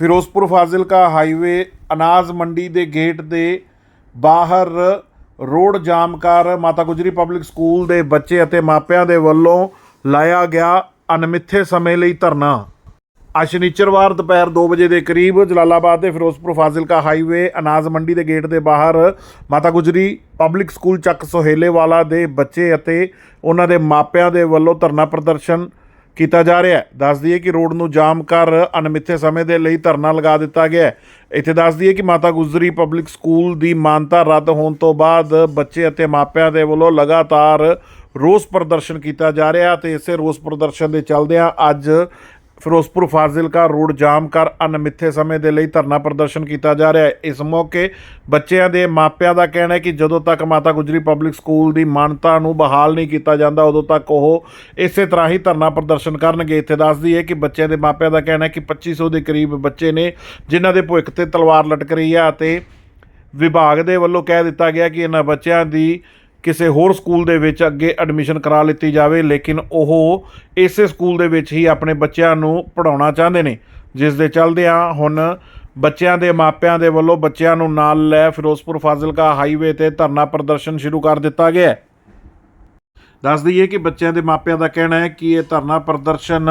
Firozpur Fazilka highway ਅਨਾਜ ਮੰਡੀ ਦੇ ਗੇਟ ਦੇ ਬਾਹਰ ਰੋਡ ਜਾਮ ਕਰ ਮਾਤਾ ਗੁਜਰੀ ਪਬਲਿਕ ਸਕੂਲ ਦੇ ਬੱਚੇ ਅਤੇ ਮਾਪਿਆਂ ਦੇ ਵੱਲੋਂ ਲਾਇਆ ਗਿਆ ਅਣਮਿੱਥੇ ਸਮੇਂ ਲਈ ਧਰਨਾ। ਅਸ਼ਨੀਚਰਵਾਰ ਦੁਪਹਿਰ 2 ਵਜੇ ਦੇ ਕਰੀਬ ਜਲਾਲਾਬਾਦ ਦੇ ਫਿਰੋਜ਼ਪੁਰ ਫਾਜ਼ਿਲਕਾ ਹਾਈਵੇ ਅਨਾਜ ਮੰਡੀ ਦੇ ਗੇਟ ਦੇ ਬਾਹਰ ਮਾਤਾ ਗੁਜਰੀ ਪਬਲਿਕ ਸਕੂਲ ਚੱਕ ਸੋਹੇਲੇ ਵਾਲਾ ਦੇ ਬੱਚੇ ਅਤੇ ਉਹਨਾਂ ਦੇ ਮਾਪਿਆਂ ਦੇ ਵੱਲੋਂ ਧਰਨਾ ਪ੍ਰਦਰਸ਼ਨ ਕੀਤਾ ਜਾ ਰਿਹਾ ਹੈ। ਦੱਸ ਦਈਏ ਕਿ ਰੋਡ ਨੂੰ ਜਾਮ ਕਰ ਅਣਮਿੱਥੇ ਸਮੇਂ ਦੇ ਲਈ ਧਰਨਾ ਲਗਾ ਦਿੱਤਾ ਗਿਆ ਹੈ। ਇੱਥੇ ਦੱਸ ਦਈਏ ਕਿ ਮਾਤਾ ਗੁਜਰੀ ਪਬਲਿਕ ਸਕੂਲ ਦੀ ਮਾਨਤਾ ਰੱਦ ਹੋਣ ਤੋਂ ਬਾਅਦ ਬੱਚੇ ਅਤੇ ਮਾਪਿਆਂ ਦੇ ਵੱਲੋਂ ਲਗਾਤਾਰ ਰੋਸ ਪ੍ਰਦਰਸ਼ਨ ਕੀਤਾ ਜਾ ਰਿਹਾ ਤੇ ਇਸੇ ਰੋਸ ਪ੍ਰਦਰਸ਼ਨ ਦੇ ਚੱਲਦਿਆਂ ਅੱਜ ਫਿਰੋਜ਼ਪੁਰ ਫਾਜ਼ਿਲਕਾ ਰੋਡ ਜਾਮ ਕਰ ਅਣਮਿੱਥੇ ਸਮੇਂ ਦੇ ਲਈ ਧਰਨਾ ਪ੍ਰਦਰਸ਼ਨ ਕੀਤਾ ਜਾ ਰਿਹਾ ਹੈ। ਇਸ ਮੌਕੇ ਬੱਚਿਆਂ ਦੇ ਮਾਪਿਆਂ ਦਾ ਕਹਿਣਾ ਹੈ ਕਿ ਜਦੋਂ ਤੱਕ ਮਾਤਾ ਗੁਜਰੀ ਪਬਲਿਕ ਸਕੂਲ ਦੀ ਮਾਨਤਾ ਨੂੰ ਬਹਾਲ ਨਹੀਂ ਕੀਤਾ ਜਾਂਦਾ, ਉਦੋਂ ਤੱਕ ਉਹ ਇਸੇ ਤਰ੍ਹਾਂ ਹੀ ਧਰਨਾ ਪ੍ਰਦਰਸ਼ਨ ਕਰਨਗੇ। ਇੱਥੇ ਦੱਸਦੀ ਹੈ ਕਿ ਬੱਚਿਆਂ ਦੇ ਮਾਪਿਆਂ ਦਾ ਕਹਿਣਾ ਹੈ ਕਿ 2500 ਦੇ ਕਰੀਬ ਬੱਚੇ ਨੇ, ਜਿਨ੍ਹਾਂ ਦੇ ਭੁੱਖ ਤੇ ਤਲਵਾਰ ਲਟਕ ਰਹੀ ਹੈ ਅਤੇ ਵਿਭਾਗ ਦੇ ਵੱਲੋਂ ਕਹਿ ਦਿੱਤਾ ਗਿਆ ਕਿ ਇਹਨਾਂ ਬੱਚਿਆਂ ਦੀ ਕਿਸੇ ਹੋਰ ਸਕੂਲ ਦੇ ਵਿੱਚ ਅੱਗੇ ਐਡਮਿਸ਼ਨ ਕਰਾ ਲਿੱਤੀ ਜਾਵੇ, ਲੇਕਿਨ ਉਹ ਇਸੇ ਸਕੂਲ ਦੇ ਵਿੱਚ ਹੀ ਆਪਣੇ ਬੱਚਿਆਂ ਨੂੰ ਪੜਾਉਣਾ ਚਾਹੁੰਦੇ ਨੇ। ਜਿਸ ਦੇ ਚੱਲਦਿਆਂ ਹੁਣ ਬੱਚਿਆਂ ਦੇ ਮਾਪਿਆਂ ਦੇ ਵੱਲੋਂ ਬੱਚਿਆਂ ਨੂੰ ਨਾਲ ਲੈ ਫਿਰੋਜ਼ਪੁਰ ਫਾਜ਼ਿਲਕਾ ਹਾਈਵੇ ਤੇ ਧਰਨਾ ਪ੍ਰਦਰਸ਼ਨ ਸ਼ੁਰੂ ਕਰ ਦਿੱਤਾ ਗਿਆ ਹੈ। ਦੱਸ ਦਈਏ ਕਿ ਬੱਚਿਆਂ ਦੇ ਮਾਪਿਆਂ ਦਾ ਕਹਿਣਾ ਹੈ ਕਿ ਇਹ ਧਰਨਾ ਪ੍ਰਦਰਸ਼ਨ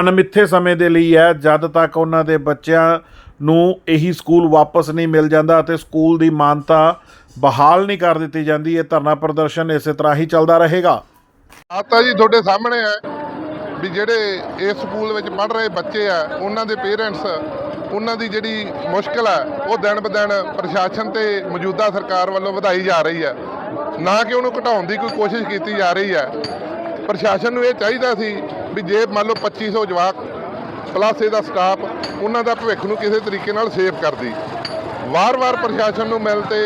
ਅਣਮਿੱਥੇ ਸਮੇਂ ਦੇ ਲਈ ਹੈ। ਜਦ ਤੱਕ ਉਹਨਾਂ ਦੇ ਬੱਚਿਆਂ ਨੂੰ ਇਹੀ ਸਕੂਲ ਵਾਪਸ ਨਹੀਂ ਮਿਲ ਜਾਂਦਾ ਅਤੇ ਸਕੂਲ ਦੀ ਮਾਨਤਾ ਬਹਾਲ ਨਹੀਂ ਕਰ ਦਿੱਤੀ ਜਾਂਦੀ, ਇਹ ਧਰਨਾ ਪ੍ਰਦਰਸ਼ਨ ਇਸੇ ਤਰ੍ਹਾਂ ਹੀ ਚੱਲਦਾ ਰਹੇਗਾ। ਆ ਤਾਂ ਜੀ ਤੁਹਾਡੇ ਸਾਹਮਣੇ ਹੈ ਵੀ ਜਿਹੜੇ ਇਸ ਸਕੂਲ ਵਿੱਚ ਪੜ੍ਹ ਰਹੇ ਬੱਚੇ ਆ, ਉਹਨਾਂ ਦੇ ਪੇਰੈਂਟਸ, ਉਹਨਾਂ ਦੀ ਜਿਹੜੀ ਮੁਸ਼ਕਲ ਹੈ ਉਹ ਦਿਨ ਬ ਦਿਨ ਪ੍ਰਸ਼ਾਸਨ ਤੇ ਮੌਜੂਦਾ ਸਰਕਾਰ ਵੱਲੋਂ ਵਧਾਈ ਜਾ ਰਹੀ ਹੈ ਨਾ ਕਿ ਉਹਨੂੰ ਘਟਾਉਣ ਦੀ ਕੋਈ ਕੋਸ਼ਿਸ਼ ਕੀਤੀ ਜਾ ਰਹੀ ਹੈ ਪ੍ਰਸ਼ਾਸਨ ਨੂੰ ਇਹ ਚਾਹੀਦਾ ਸੀ ਵੀ ਜੇ ਮੰਨ ਲਓ 2500 ਜਵਾਕ ਪਲੱਸ ਇਹਦਾ ਸਟਾਫ ਉਹਨਾਂ ਦਾ ਭਵਿੱਖ ਨੂੰ ਕਿਸੇ ਤਰੀਕੇ ਨਾਲ ਸੇਵ ਕਰਦੀ ਵਾਰ-ਵਾਰ ਪ੍ਰਸ਼ਾਸਨ ਨੂੰ ਮਿਲ ਤੇ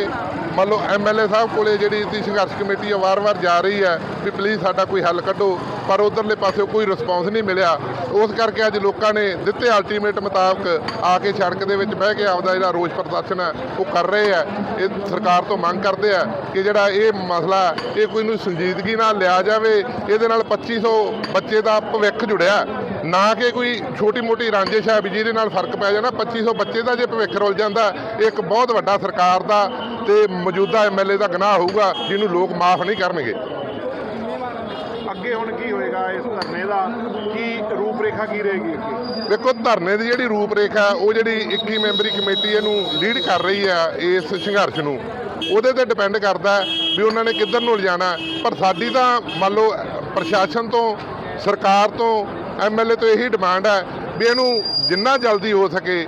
ਮੰਨ ਲਓ ਐਮਐਲਏ ਸਾਹਿਬ ਕੋਲੇ ਜਿਹੜੀ ਦੀ ਸੰਘਰਸ਼ ਕਮੇਟੀ ਆ, ਵਾਰ-ਵਾਰ ਜਾ ਰਹੀ ਹੈ ਵੀ ਪਲੀਜ਼ ਸਾਡਾ ਕੋਈ ਹੱਲ ਕੱਢੋ। ਪਰ ਉਧਰਲੇ ਪਾਸੇ ਕੋਈ ਰਿਸਪੌਂਸ ਨਹੀਂ ਮਿਲਿਆ। ਉਸ ਕਰਕੇ ਅੱਜ ਲੋਕਾਂ ਨੇ ਦਿੱਤੇ ਅਲਟੀਮੇਟ ਮੁਤਾਬਕ ਆ ਕੇ ਸੜਕ ਦੇ ਵਿੱਚ ਬਹਿ ਕੇ ਆਪਦਾ ਜਿਹੜਾ ਰੋਸ ਪ੍ਰਦਰਸ਼ਨ ਹੈ, ਉਹ ਕਰ ਰਹੇ ਆ ਇਹ ਸਰਕਾਰ ਤੋਂ ਮੰਗ ਕਰਦੇ ਆ ਕਿ ਜਿਹੜਾ ਇਹ ਮਸਲਾ ਇਹ ਕੋਈ ਨੂੰ ਸੰਜੀਦਗੀ ਨਾਲ ਲਿਆ ਜਾਵੇ। ਇਹਦੇ ਨਾਲ 2500 ਬੱਚੇ ਦਾ ਭਵਿੱਖ ਜੁੜਿਆ ਨਾ ਕਿ ਕੋਈ ਛੋਟੀ ਮੋਟੀ ਰਾਂਝਿਸ਼ ਹੈ ਵੀ ਜਿਹਦੇ ਨਾਲ ਫ਼ਰਕ ਪੈ ਜਾਣਾ। 2500 ਬੱਚੇ ਦਾ ਜੇ ਭਵਿੱਖ ਰੁਲ ਜਾਂਦਾ, ਇਹ ਇੱਕ ਬਹੁਤ ਵੱਡਾ ਸਰਕਾਰ ਦਾ ਤੇ ਮੌਜੂਦਾ ਐਮਐਲਏ ਦਾ ਗੁਨਾਹ ਹੋਊਗਾ, ਜਿਹਨੂੰ ਲੋਕ ਮਾਫ ਨਹੀਂ ਕਰਨਗੇ। ਅੱਗੇ ਹੁਣ ਕੀ ਹੋਏਗਾ ਇਸ ਧਰਨੇ ਦਾ? ਕੀ ਰੂਪਰੇਖਾ ਕੀ ਰਹੇਗੀ ਦੇਖੋ, ਧਰਨੇ ਦੀ ਜਿਹੜੀ ਰੂਪਰੇਖਾ, ਉਹ ਜਿਹੜੀ 21 ਮੈਂਬਰੀ ਕਮੇਟੀ ਇਹਨੂੰ ਲੀਡ ਕਰ ਰਹੀ ਆ ਇਸ ਸੰਘਰਸ਼ ਨੂੰ, ਉਹਦੇ ਤੇ ਡਿਪੈਂਡ ਕਰਦਾ ਵੀ ਉਹਨਾਂ ਨੇ ਕਿੱਧਰ ਨੂੰ ਲਿਜਾਣਾ। ਪਰ ਸਾਡੀ ਤਾਂ ਮੰਨ ਲਓ, ਪ੍ਰਸ਼ਾਸਨ ਤੋਂ, ਸਰਕਾਰ ਤੋਂ ਐਮਐਲਏ ਤੋਂ ਇਹੀ ਡਿਮਾਂਡ ਹੈ ਵੀ ਇਹਨੂੰ ਜਿੰਨਾ ਜਲਦੀ ਹੋ ਸਕੇ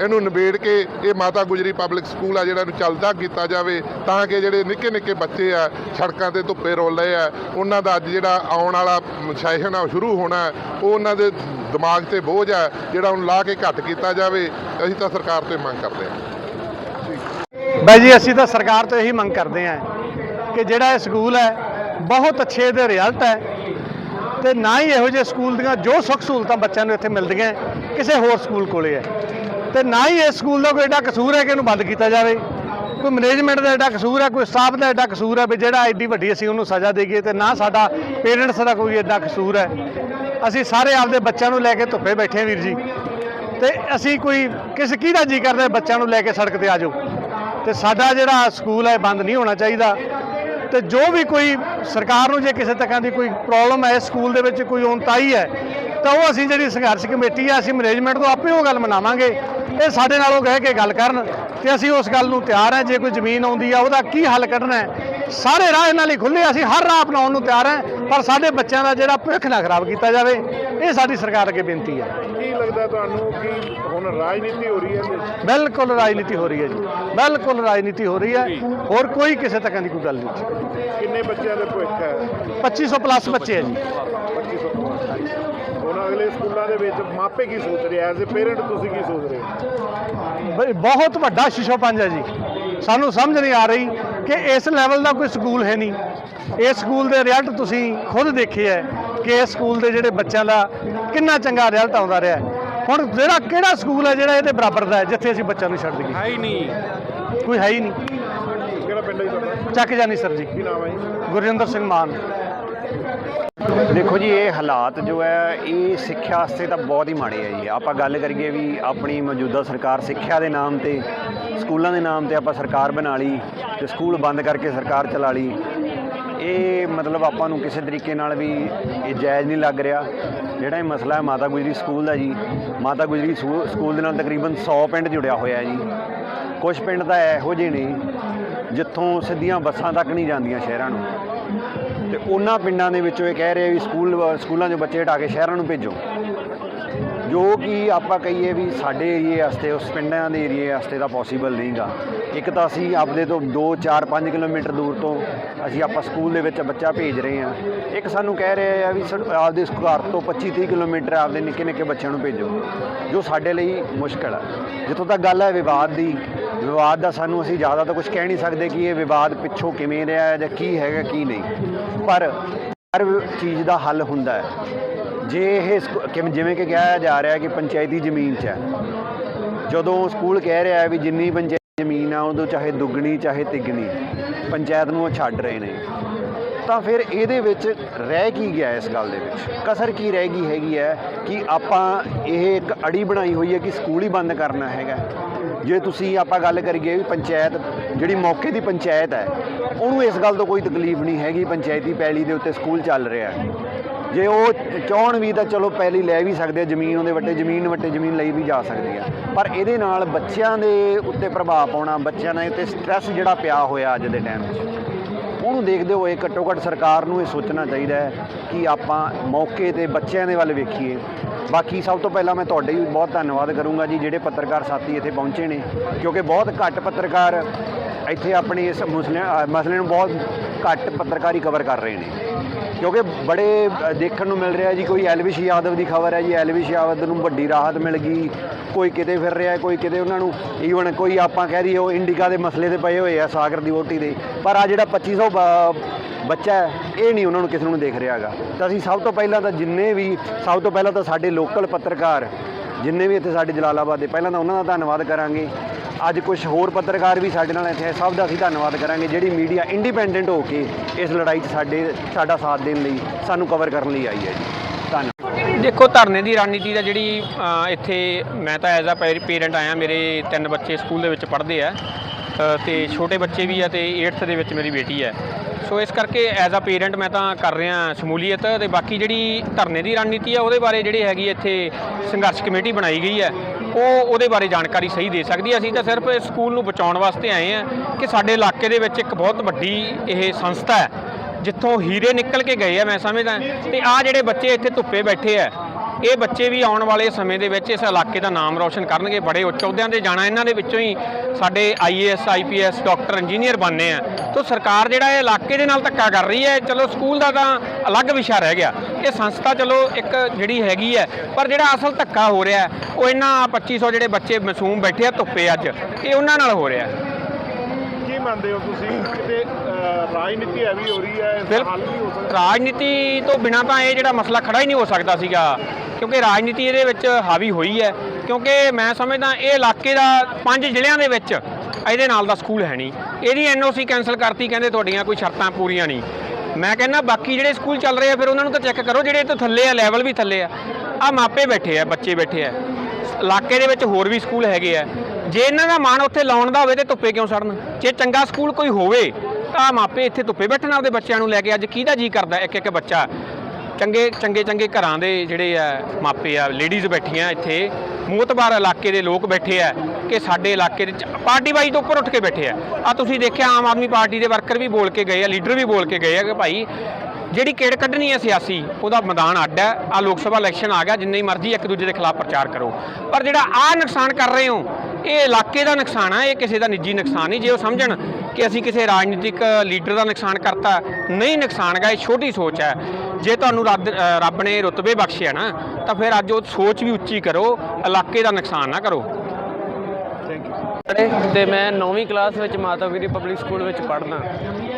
ਇਹਨੂੰ ਨਿਬੇੜ ਕੇ ਇਹ ਮਾਤਾ ਗੁਜਰੀ ਪਬਲਿਕ ਸਕੂਲ ਆ ਜਿਹੜਾ ਨੂੰ ਚੱਲਦਾ ਕੀਤਾ ਜਾਵੇ, ਤਾਂ ਕਿ ਜਿਹੜੇ ਨਿੱਕੇ ਨਿੱਕੇ ਬੱਚੇ ਆ, ਸੜਕਾਂ ਤੇ ਧੁੱਪੇ ਰੋਲ ਰਹੇ ਆ, ਉਹਨਾਂ ਦਾ ਅੱਜ ਜਿਹੜਾ ਆਉਣ ਵਾਲਾ ਸੈਸ਼ਨ ਆ, ਉਹ ਸ਼ੁਰੂ ਹੋਣਾ, ਉਹ ਉਹਨਾਂ ਦੇ ਦਿਮਾਗ ਤੇ ਬੋਝ ਆ, ਜਿਹੜਾ ਉਹਨੂੰ ਲਾ ਕੇ ਘੱਟ ਕੀਤਾ ਜਾਵੇ, ਅਸੀਂ ਤਾਂ ਸਰਕਾਰ ਤੋਂ ਹੀ ਮੰਗ ਕਰਦੇ ਹਾਂ। ਬਾਈ ਜੀ, ਅਸੀਂ ਤਾਂ ਸਰਕਾਰ ਤੋਂ ਇਹੀ ਮੰਗ ਕਰਦੇ ਹਾਂ ਕਿ ਜਿਹੜਾ ਇਹ ਸਕੂਲ ਹੈ, ਬਹੁਤ ਅੱਛੇ ਇਹਦੇ ਰਿਜ਼ਲਟ ਹੈ ਤੇ ਨਾ ਹੀ ਇਹੋ ਜਿਹੇ ਸਕੂਲ ਦੀਆਂ ਜੋ ਸੁੱਖ ਸਹੂਲਤਾਂ ਬੱਚਿਆਂ ਨੂੰ ਇੱਥੇ ਮਿਲਦੀਆਂ, ਕਿਸੇ ਹੋਰ ਸਕੂਲ ਕੋਲੇ ਹੈ। ਤੇ ਨਾ ਹੀ ਇਸ ਸਕੂਲ ਦਾ ਕੋਈ ਐਡਾ ਕਸੂਰ ਹੈ ਕਿ ਇਹਨੂੰ ਬੰਦ ਕੀਤਾ ਜਾਵੇ। ਕੋਈ ਮੈਨੇਜਮੈਂਟ ਦਾ ਐਡਾ ਕਸੂਰ ਹੈ, ਕੋਈ ਸਟਾਫ ਦਾ ਐਡਾ ਕਸੂਰ ਹੈ ਵੀ ਜਿਹੜਾ ਐਡੀ ਵੱਡੀ ਅਸੀਂ ਉਹਨੂੰ ਸਜ਼ਾ ਦੇਈਏ ਤੇ ਨਾ ਸਾਡਾ ਪੇਰੈਂਟਸ ਦਾ ਕੋਈ ਐਡਾ ਕਸੂਰ ਹੈ। ਅਸੀਂ ਸਾਰੇ ਆਪਦੇ ਬੱਚਿਆਂ ਨੂੰ ਲੈ ਕੇ ਧੁੱਪੇ ਬੈਠੇ ਹਾਂ ਵੀਰ ਜੀ। ਤੇ ਅਸੀਂ ਕੋਈ ਕਿਸ ਕਿਹਦਾ ਜੀ ਕਰਦਾ ਬੱਚਿਆਂ ਨੂੰ ਲੈ ਕੇ ਸੜਕ ਤੇ ਆ ਜਾਓ। ਤੇ ਸਾਡਾ ਜਿਹੜਾ ਸਕੂਲ ਹੈ ਬੰਦ ਨਹੀਂ ਹੋਣਾ ਚਾਹੀਦਾ। ਤੇ ਜੋ ਵੀ ਕੋਈ ਸਰਕਾਰ ਨੂੰ ਜੇ ਕਿਸੇ ਤਰ੍ਹਾਂ ਦੀ ਕੋਈ ਪ੍ਰੋਬਲਮ ਹੈ, ਇਸ ਸਕੂਲ ਦੇ ਵਿੱਚ ਕੋਈ ਉਨਤਾਈ ਹੈ, ਤਾਂ ਉਹ ਅਸੀਂ ਜਿਹੜੀ ਸੰਘਰਸ਼ ਕਮੇਟੀ ਆ ਅਸੀਂ ਮੈਨੇਜਮੈਂਟ ਤੋਂ ਆਪੇ ਉਹ ਗੱਲ ਮਨਾਵਾਂਗੇ। ਇਹ ਸਾਡੇ ਨਾਲੋਂ ਕਹਿ ਕੇ ਗੱਲ ਕਰਨ ਤੇ ਅਸੀਂ ਉਸ ਗੱਲ ਨੂੰ ਤਿਆਰ ਹਾਂ। ਜੇ ਕੋਈ ਜ਼ਮੀਨ ਆਉਂਦੀ ਆ ਉਹਦਾ ਕੀ ਹੱਲ ਕੱਢਣਾ ਹੈ? ਸਾਰੇ ਰਾਹ ਇਹਨਾਂ ਲਈ ਖੁੱਲੇ ਅਸੀਂ ਹਰ ਰਾਹ ਅਪਣਾਉਣ ਨੂੰ ਤਿਆਰ ਹਾਂ ਪਰ ਸਾਡੇ ਬੱਚਿਆਂ ਦਾ ਜਿਹੜਾ ਭਵਿੱਖ ਨਾ ਖਰਾਬ ਕੀਤਾ ਜਾਵੇ ਇਹ ਸਾਡੀ ਸਰਕਾਰ ਅੱਗੇ ਬੇਨਤੀ ਹੈ। ਕੀ ਲੱਗਦਾ ਤੁਹਾਨੂੰ ਕਿ ਹੁਣ ਰਾਜਨੀਤੀ ਹੋ ਰਹੀ ਹੈ ਬਿਲਕੁਲ ਰਾਜਨੀਤੀ ਹੋ ਰਹੀ ਹੈ ਜੀ। ਬਿਲਕੁਲ ਰਾਜਨੀਤੀ ਹੋ ਰਹੀ ਹੈ। ਹੋਰ ਕੋਈ ਕਿਸੇ ਤੱਕ ਦੀ ਕੋਈ ਗੱਲ ਨਹੀਂ। ਕਿੰਨੇ ਬੱਚਿਆਂ ਦੇ ਭੁੱਖ ਹੈ? 2500 ਪਲੱਸ ਬੱਚੇ ਹੈ ਜੀ। 2500 ਹੁਣ ਅਗਲੇ ਸਕੂਲਾਂ ਦੇ ਵਿੱਚ ਮਾਪੇ ਕੀ ਸੋਚ ਰਹੇ ਐਜ਼ ਅ ਪੇਰੈਂਟ ਤੁਸੀਂ ਕੀ ਸੋਚ ਰਹੇ ਹੋ? ਬਈ ਬਹੁਤ ਵੱਡਾ ਸ਼ਿਸ਼ੋਪੰਜ ਹੈ ਜੀ। ਸਾਨੂੰ ਸਮਝ ਨਹੀਂ ਆ ਰਹੀ ਕਿ ਇਸ ਲੈਵਲ ਦਾ ਕੋਈ ਸਕੂਲ ਹੈ ਨਹੀਂ। ਇਸ ਸਕੂਲ ਦੇ ਰਿਜ਼ਲਟ ਤੁਸੀਂ ਖੁਦ ਦੇਖੇ ਹੈ ਕਿ ਇਸ ਸਕੂਲ ਦੇ ਜਿਹੜੇ ਬੱਚਿਆਂ ਦਾ ਕਿੰਨਾ ਚੰਗਾ ਰਿਜ਼ਲਟ ਆਉਂਦਾ ਰਿਹਾ। ਹੁਣ ਜਿਹੜਾ ਕਿਹੜਾ ਸਕੂਲ ਹੈ ਜਿਹੜਾ ਇਹਦੇ ਬਰਾਬਰ ਦਾ ਹੈ ਜਿੱਥੇ ਅਸੀਂ ਬੱਚਿਆਂ ਨੂੰ ਛੱਡ ਦਈਏ? ਹੈ ਹੀ ਨਹੀਂ। ਕੋਈ ਹੈ ਹੀ ਨਹੀਂ। ਕਿਹੜਾ ਪਿੰਡ ਹੈ ਚੱਕ ਜਾਨੀ ਸਰ ਜੀ। ਕੀ ਨਾਮ ਹੈ ਜੀ? ਗੁਰਜਿੰਦਰ ਸਿੰਘ ਮਾਨ। ਦੇਖੋ ਜੀ, ਇਹ ਹਾਲਾਤ ਜੋ ਹੈ, ਇਹ ਸਿੱਖਿਆ ਵਾਸਤੇ ਤਾਂ ਬਹੁਤ ਹੀ ਮਾੜੇ ਹੈ ਜੀ। ਆਪਾਂ ਗੱਲ ਕਰੀਏ ਵੀ ਆਪਣੀ ਮੌਜੂਦਾ ਸਰਕਾਰ ਸਿੱਖਿਆ ਦੇ ਨਾਮ ਤੇ, ਸਕੂਲਾਂ ਦੇ ਨਾਮ ਤੇ ਆਪਾਂ ਸਰਕਾਰ ਬਣਾ ਲਈ ਤੇ ਸਕੂਲ ਬੰਦ ਕਰਕੇ ਸਰਕਾਰ ਚਲਾ ਲਈ। ਇਹ ਮਤਲਬ ਆਪਾਂ ਨੂੰ ਕਿਸੇ ਤਰੀਕੇ ਨਾਲ ਵੀ ਇਹ ਜਾਇਜ਼ ਨਹੀਂ ਲੱਗ ਰਿਹਾ। ਜਿਹੜਾ ਇਹ ਮਸਲਾ ਹੈ, ਮਾਤਾ ਗੁਜਰੀ ਸਕੂਲ ਦਾ ਜੀ। ਮਾਤਾ ਗੁਜਰੀ ਸਕੂ- ਸਕੂਲ ਦੇ ਨਾਲ ਤਕਰੀਬਨ 100 ਪਿੰਡ ਜੁੜਿਆ ਹੋਇਆ ਜੀ। ਕੁਝ ਪਿੰਡ ਤਾਂ ਇਹੋ ਜਿਹੇ ਨੇ, ਜਿੱਥੋਂ ਸਿੱਧੀਆਂ ਬੱਸਾਂ ਤੱਕ ਨਹੀਂ ਜਾਂਦੀਆਂ ਸ਼ਹਿਰਾਂ ਨੂੰ। ਤੇ ਉਹਨਾਂ ਪਿੰਡਾਂ ਦੇ ਵਿੱਚੋਂ ਇਹ ਕਹਿ ਰਹੇ ਵੀ ਸਕੂਲ, ਸਕੂਲਾਂ 'ਚੋਂ ਬੱਚੇ ਹਟਾ ਕੇ ਸ਼ਹਿਰਾਂ ਨੂੰ ਭੇਜੋ। ਜੋ ਕਿ ਆਪਾਂ ਕਹੀਏ ਵੀ ਸਾਡੇ ਏਰੀਏ ਵਾਸਤੇ, ਉਸ ਪਿੰਡਾਂ ਦੇ ਏਰੀਏ ਵਾਸਤੇ ਤਾਂ ਪੋਸੀਬਲ ਨਹੀਂਗਾ। ਇੱਕ ਤਾਂ ਅਸੀਂ ਆਪਦੇ ਤੋਂ 2 4 5 ਕਿਲੋਮੀਟਰ ਦੂਰ ਤੋਂ ਅਸੀਂ ਆਪਾਂ ਸਕੂਲ ਦੇ ਵਿੱਚ ਬੱਚਾ ਭੇਜ ਰਹੇ ਹਾਂ। ਇੱਕ ਸਾਨੂੰ ਕਹਿ ਰਹੇ ਆ ਵੀ ਸਾ- ਆਪਦੇ ਇਸ ਘਰ ਤੋਂ 25 30 ਕਿਲੋਮੀਟਰ ਆਪਦੇ ਨਿੱਕੇ ਨਿੱਕੇ ਬੱਚਿਆਂ ਨੂੰ ਭੇਜੋ, ਜੋ ਸਾਡੇ ਲਈ ਮੁਸ਼ਕਲ ਹੈ ਜਿੱਥੋਂ ਤੱਕ ਗੱਲ ਹੈ ਵਿਵਾਦ ਦੀ ਵਿਵਾਦ ਦਾ ਸਾਨੂੰ ਅਸੀਂ ਜ਼ਿਆਦਾ ਤਾਂ ਕੁਝ ਕਹਿ ਨਹੀਂ ਸਕਦੇ ਕਿ ਇਹ ਵਿਵਾਦ ਪਿੱਛੋਂ ਕਿਵੇਂ ਰਿਹਾ ਹੈ ਜਾਂ ਕੀ ਹੈਗਾ, ਕੀ ਨਹੀਂ। ਪਰ ਹਰ ਚੀਜ਼ ਦਾ ਹੱਲ ਹੁੰਦਾ ਹੈ। ਜੇ ਇਹ ਸਕੂ- ਕਿਵੇਂ- ਜਿਵੇਂ ਕਿ ਕਿਹਾ ਜਾ ਰਿਹਾ ਹੈ ਕਿ ਪੰਚਾਇਤੀ ਜ਼ਮੀਨ 'ਚ ਹੈ। ਜਦੋਂ ਸਕੂਲ ਕਹਿ ਰਿਹਾ ਹੈ ਵੀ ਜਿੰਨੀ ਪੰਚਾਇਤੀ ਜ਼ਮੀਨ ਆ, ਉਦੋਂ ਚਾਹੇ ਦੁੱਗਣੀ, ਚਾਹੇ ਤਿੱਗਣੀ, ਪੰਚਾਇਤ ਨੂੰ ਉਹ ਛੱਡ ਰਹੇ ਨੇ। ਤਾਂ ਫਿਰ ਇਹਦੇ ਵਿੱਚ ਰਹਿ ਕੀ ਗਿਆ ਇਸ ਗੱਲ ਦੇ ਵਿੱਚ? ਕਸਰ ਕੀ ਰਹਿ ਗਈ ਹੈਗੀ ਹੈ ਕਿ ਆਪਾਂ ਇਹ ਇੱਕ ਅੜੀ ਬਣਾਈ ਹੋਈ ਹੈ ਕਿ ਸਕੂਲ ਹੀ ਬੰਦ ਕਰਨਾ ਹੈਗਾ ਜੇ ਤੁਸੀਂ ਆਪਾਂ ਗੱਲ ਕਰੀਏ ਵੀ ਪੰਚਾਇਤ, ਜਿਹੜੀ ਮੌਕੇ ਦੀ ਪੰਚਾਇਤ ਹੈ, ਉਹਨੂੰ ਇਸ ਗੱਲ ਤੋਂ ਕੋਈ ਤਕਲੀਫ ਨਹੀਂ ਹੈਗੀ, ਪੰਚਾਇਤੀ ਪੈਲੀ ਦੇ ਉੱਤੇ ਸਕੂਲ ਚੱਲ ਰਿਹਾ ਹੈ। ਜੇ ਉਹ ਚਾਹਣ ਵੀ ਤਾਂ ਚਲੋ ਪਹਿਲੀ ਲੈ ਵੀ ਸਕਦੇ ਆ, ਜ਼ਮੀਨ ਉਹਦੇ ਵੱਟੇ, ਜ਼ਮੀਨ ਵੱਟੇ, ਜ਼ਮੀਨ ਲਈ ਵੀ ਜਾ ਸਕਦੀ ਆ। ਪਰ ਇਹਦੇ ਨਾਲ ਬੱਚਿਆਂ ਦੇ ਉੱਤੇ ਪ੍ਰਭਾਵ ਪਾਉਣਾ, ਬੱਚਿਆਂ ਦੇ ਉੱਤੇ ਸਟ੍ਰੈਸ ਜਿਹੜਾ ਪਿਆ ਹੋਇਆ ਅੱਜ ਦੇ ਟਾਈਮ 'ਚ। ਉਹਨੂੰ ਦੇਖਦੇ ਹੋਏ ਘੱਟੋ ਘੱਟ ਸਰਕਾਰ ਨੂੰ ਇਹ ਸੋਚਣਾ ਚਾਹੀਦਾ ਹੈ ਕਿ ਆਪਾਂ ਮੌਕੇ ਤੇ ਬੱਚਿਆਂ ਦੇ ਵੱਲ ਵੇਖੀਏ? ਬਾਕੀ ਸਭ ਤੋਂ ਪਹਿਲਾਂ ਮੈਂ ਤੁਹਾਡੇ ਵੀ ਬਹੁਤ ਧੰਨਵਾਦ ਕਰੂੰਗਾ ਜੀ, ਜਿਹੜੇ ਪੱਤਰਕਾਰ ਸਾਥੀ ਇੱਥੇ ਪਹੁੰਚੇ ਨੇ, ਕਿਉਂਕਿ ਬਹੁਤ ਘੱਟ ਪੱਤਰਕਾਰ ਇੱਥੇ ਆਪਣੀ ਇਸ ਮੁਸਲੇ ਮਸਲੇ ਨੂੰ ਬਹੁਤ ਘੱਟ ਪੱਤਰਕਾਰੀ ਕਵਰ ਕਰ ਰਹੇ ਨੇ। ਕਿਉਂਕਿ ਬੜੇ ਦੇਖਣ ਨੂੰ ਮਿਲ ਰਿਹਾ ਜੀ, ਕੋਈ ਐਲਵਿਸ਼ ਯਾਦਵ ਦੀ ਖਬਰ ਹੈ ਜੀ, ਐਲਵਿਸ਼ ਯਾਦਵ ਨੂੰ ਵੱਡੀ ਰਾਹਤ ਮਿਲ ਗਈ, ਕੋਈ ਕਿਤੇ ਫਿਰ ਰਿਹਾ, ਕੋਈ ਕਿਤੇ ਉਹਨਾਂ ਨੂੰ ਈਵਨ ਕੋਈ ਆਪਾਂ ਕਹਿ ਦਈਏ ਉਹ ਇੰਡੀਕਾ ਦੇ ਮਸਲੇ ਤੇ ਪਏ ਹੋਏ ਆ, ਸਾਗਰ ਦੀ ਵੋਟੀ ਦੇ, ਪਰ ਆ ਜਿਹੜਾ 2500 ਬ- ਬੱਚਾ ਹੈ, ਇਹ ਨਹੀਂ ਉਹਨਾਂ ਨੂੰ ਕਿਸੇ ਨੂੰ ਦੇਖ ਰਿਹਾ ਹੈਗਾ। ਤਾਂ ਅਸੀਂ ਸਭ ਤੋਂ ਪਹਿਲਾਂ ਤਾਂ ਜਿੰਨੇ ਵੀ, ਸਭ ਤੋਂ ਪਹਿਲਾਂ ਤਾਂ ਸਾਡੇ ਲੋਕਲ ਪੱਤਰਕਾਰ, ਜਿੰਨੇ ਵੀ ਇੱਥੇ ਸਾਡੇ ਜਲਾਲਾਬਾਦ ਦੇ, ਪਹਿਲਾਂ ਤਾਂ ਉਹਨਾਂ ਦਾ ਧੰਨਵਾਦ ਕਰਾਂਗੇ। ਅੱਜ ਕੁਝ ਹੋਰ ਪੱਤਰਕਾਰ ਵੀ ਸਾਡੇ ਨਾਲ ਇੱਥੇ ਆਏ। ਸਭ ਦਾ ਅਸੀਂ ਧੰਨਵਾਦ ਕਰਾਂਗੇ। ਜਿਹੜੀ ਮੀਡੀਆ ਇੰਡੀਪੈਂਡੈਂਟ ਹੋ ਕੇ ਇਸ ਲੜਾਈ 'ਚ ਸਾਡੇ ਸਾਡਾ ਸਾਥ ਦੇਣ ਲਈ ਸਾਨੂੰ ਕਵਰ ਕਰਨ ਲਈ ਆਈ ਹੈ ਜੀ। ਧੰਨਵਾਦ ਦੇਖੋ ਧਰਨੇ ਦੀ ਰਣਨੀਤੀ ਦਾ ਜਿਹੜੀ ਇੱਥੇ ਮੈਂ ਤਾਂ ਐਜ਼ ਅ ਪੇਰੈਂਟ ਆਇਆ। ਮੇਰੇ ਤਿੰਨ ਬੱਚੇ ਸਕੂਲ ਦੇ ਵਿੱਚ ਪੜ੍ਹਦੇ ਆ। ਅ, ਤੇ ਛੋਟੇ ਬੱਚੇ ਵੀ ਆ ਤੇ 8th ਦੇ ਵਿੱਚ ਮੇਰੀ ਬੇਟੀ ਹੈ। ਸੋ ਇਸ ਕਰਕੇ ਐਜ਼ ਅ ਪੇਰੈਂਟ ਮੈਂ ਤਾਂ ਕਰ ਰਿਹਾ ਸ਼ਮੂਲੀਅਤ ਤੇ ਬਾਕੀ ਜਿਹੜੀ ਧਰਨੇ ਦੀ ਰਣਨੀਤੀ ਆ ਉਹਦੇ ਬਾਰੇ ਜਿਹੜੀ ਹੈਗੀ ਇੱਥੇ ਸੰਘਰਸ਼ ਕਮੇਟੀ ਬਣਾਈ ਗਈ ਹੈ। ਉਹ ਉਹਦੇ ਬਾਰੇ ਜਾਣਕਾਰੀ ਸਹੀ ਦੇ ਸਕਦੀ ਹੈ ਅਸੀਂ ਤਾਂ ਸਿਰਫ ਇਸ ਸਕੂਲ ਨੂੰ ਬਚਾਉਣ ਵਾਸਤੇ ਆਏ ਆ ਕਿ ਸਾਡੇ ਇਲਾਕੇ ਦੇ ਵਿੱਚ ਇੱਕ ਬਹੁਤ ਵੱਡੀ ਇਹ ਸੰਸਥਾ ਹੈ, ਜਿੱਥੋਂ ਹੀਰੇ ਨਿਕਲ ਕੇ ਗਏ ਆ, ਮੈਂ ਸਮਝਦਾ। ਤੇ ਆ ਜਿਹੜੇ ਬੱਚੇ ਇੱਥੇ ਧੁੱਪੇ ਬੈਠੇ ਆ ਇਹ ਬੱਚੇ ਵੀ ਆਉਣ ਵਾਲੇ ਸਮੇਂ ਦੇ ਵਿੱਚ ਇਸ ਇਲਾਕੇ ਦਾ ਨਾਮ ਰੌਸ਼ਨ ਕਰਨਗੇ। ਬੜੇ ਉੱਚ ਅਹੁਦਿਆਂ ਤੇ ਜਾਣਾ, ਇਹਨਾਂ ਦੇ ਵਿੱਚੋਂ ਹੀ ਸਾਡੇ ਆਈਏਐਸ ਆਈਪੀਐਸ ਡਾਕਟਰ, ਇੰਜੀਨੀਅਰ ਬਣਨੇ ਆ। ਤੋਂ ਸਰਕਾਰ ਜਿਹੜਾ ਇਹ ਇਲਾਕੇ ਦੇ ਨਾਲ ਧੱਕਾ ਕਰ ਰਹੀ ਹੈ, ਚਲੋ ਸਕੂਲ ਦਾ ਤਾਂ ਅਲੱਗ ਵਿਸ਼ਾ ਰਹਿ ਗਿਆ। ਇਹ ਸੰਸਥਾ ਚਲੋ ਇੱਕ ਜਿਹੜੀ ਹੈਗੀ ਹੈ, ਪਰ ਜਿਹੜਾ ਅਸਲ ਧੱਕਾ ਹੋ ਰਿਹਾ, ਉਹ ਇਹਨਾਂ 2500 ਜਿਹੜੇ ਬੱਚੇ ਮਾਸੂਮ ਬੈਠੇ ਆ ਧੁੱਪੇ ਅੱਜ, ਇਹ ਉਹਨਾਂ ਨਾਲ ਹੋ ਰਿਹਾ। ਮੰਨਦੇ ਹੋ ਤੁਸੀਂ? ਕਿਤੇ ਰਾਜਨੀਤੀ ਹੈਵੀ ਹੋ ਰਹੀ ਹੈ ਇਸ ਹੱਲ ਨਹੀਂ ਹੋ ਸਕਦਾ। ਰਾਜਨੀਤੀ ਤੋਂ ਬਿਨਾਂ ਤਾਂ ਇਹ ਜਿਹੜਾ ਮਸਲਾ ਖੜਾ ਹੀ ਨਹੀਂ ਹੋ ਸਕਦਾ ਸੀਗਾ ਕਿਉਂਕਿ ਰਾਜਨੀਤੀ ਇਹਦੇ ਵਿੱਚ ਹਾਵੀ ਹੋਈ ਹੈ। ਕਿਉਂਕਿ ਮੈਂ ਸਮਝਦਾ ਇਹ ਇਲਾਕੇ ਦਾ ਪੰਜ ਜ਼ਿਲ੍ਹਿਆਂ ਦੇ ਵਿੱਚ ਇਹਦੇ ਨਾਲ ਦਾ ਸਕੂਲ ਹੈ ਨਹੀਂ। ਇਹਦੀ ਐਨਓਸੀ ਕੈਨਸਲ ਕਰਤੀ ਕਹਿੰਦੇ ਤੁਹਾਡੀਆਂ ਕੋਈ ਸ਼ਰਤਾਂ ਪੂਰੀਆਂ ਨਹੀਂ। ਮੈਂ ਕਹਿੰਦਾ ਬਾਕੀ ਜਿਹੜੇ ਸਕੂਲ ਚੱਲ ਰਹੇ ਆ ਫਿਰ ਉਹਨਾਂ ਨੂੰ ਤਾਂ ਚੈੱਕ ਕਰੋ ਜਿਹੜੇ ਤੋਂ ਥੱਲੇ ਆ ਲੈਵਲ ਵੀ ਥੱਲੇ ਆ। ਆ ਮਾਪੇ ਬੈਠੇ ਆ ਬੱਚੇ ਬੈਠੇ ਆ। ਇਲਾਕੇ ਦੇ ਵਿੱਚ ਹੋਰ ਵੀ ਸਕੂਲ ਹੈਗੇ ਆ। ਜੇ ਇਹਨਾਂ ਦਾ ਮਨ ਉੱਥੇ ਲਾਉਣ ਦਾ ਹੋਵੇ ਤੇ ਧੁੱਪੇ ਕਿਉਂ ਸੜਨ? ਜੇ ਚੰਗਾ ਸਕੂਲ ਕੋਈ ਹੋਵੇ, ਤਾਂ ਮਾਪੇ ਇੱਥੇ ਧੁੱਪੇ ਬੈਠਣ ਆਪਦੇ ਬੱਚਿਆਂ ਨੂੰ ਲੈ ਕੇ ਅੱਜ ਕਿਹਦਾ ਜੀ ਕਰਦਾ ਇੱਕ ਇੱਕ ਬੱਚਾ? ਚੰਗੇ ਚੰਗੇ ਚੰਗੇ ਘਰਾਂ ਦੇ ਜਿਹੜੇ ਆ ਮਾਪੇ ਆ ਲੇਡੀਜ਼ ਬੈਠੀਆਂ ਇੱਥੇ, ਮੂਤਬਾਰ ਇਲਾਕੇ ਦੇ ਲੋਕ ਬੈਠੇ ਆ ਕਿ ਸਾਡੇ ਇਲਾਕੇ ਦੇ ਪਾਰਟੀ ਵਾਈਜ਼ ਤੋਂ ਉੱਪਰ ਉੱਠ ਕੇ ਬੈਠੇ ਆ। ਆ ਤੁਸੀਂ ਦੇਖਿਆ ਆਮ ਆਦਮੀ ਪਾਰਟੀ ਦੇ ਵਰਕਰ ਵੀ ਬੋਲ ਕੇ ਗਏ ਆ, ਲੀਡਰ ਵੀ ਬੋਲ ਕੇ ਗਏ ਆ ਕਿ ਭਾਈ ਜਿਹੜੀ ਕਿਹੜ ਕੱਢਣੀ ਹੈ ਸਿਆਸੀ, ਉਹਦਾ ਮੈਦਾਨ ਅੱਡ ਹੈ। ਆ ਲੋਕ ਸਭਾ ਇਲੈਕਸ਼ਨ ਆ ਗਿਆ, ਜਿੰਨੀ ਮਰਜ਼ੀ ਇੱਕ ਦੂਜੇ ਦੇ ਖਿਲਾਫ ਪ੍ਰਚਾਰ ਕਰੋ। ਪਰ ਜਿਹੜਾ ਆ ਨੁਕਸਾਨ ਕਰ ਰਹੇ ਹੋ, ਇਹ ਇਲਾਕੇ ਦਾ ਨੁਕਸਾਨ ਹੈ ਇਹ ਕਿਸੇ ਦਾ ਨਿੱਜੀ ਨੁਕਸਾਨ ਨਹੀਂ। ਜੇ ਉਹ ਸਮਝਣ ਕਿ ਅਸੀਂ ਕਿਸੇ ਰਾਜਨੀਤਿਕ ਲੀਡਰ ਦਾ ਨੁਕਸਾਨ ਕਰਤਾ, ਨਹੀਂ ਨੁਕਸਾਨ ਗਾ, ਇਹ ਛੋਟੀ ਸੋਚ ਹੈ। ਜੇ ਤੁਹਾਨੂੰ ਰੱਦ- ਰੱਬ ਨੇ ਰੁਤਬੇ ਬਖਸ਼ਿਆ ਨਾ, ਤਾਂ ਫਿਰ ਅੱਜ ਉਹ ਸੋਚ ਵੀ ਉੱਚੀ ਕਰੋ, ਇਲਾਕੇ ਦਾ ਨੁਕਸਾਨ ਨਾ ਕਰੋ। ਤੇ ਮੈਂ 9ਵੀਂ ਕਲਾਸ ਵਿੱਚ ਮਾਤਾ ਗੁਜਰੀ ਪਬਲਿਕ ਸਕੂਲ ਵਿੱਚ ਪੜ੍ਹਦਾ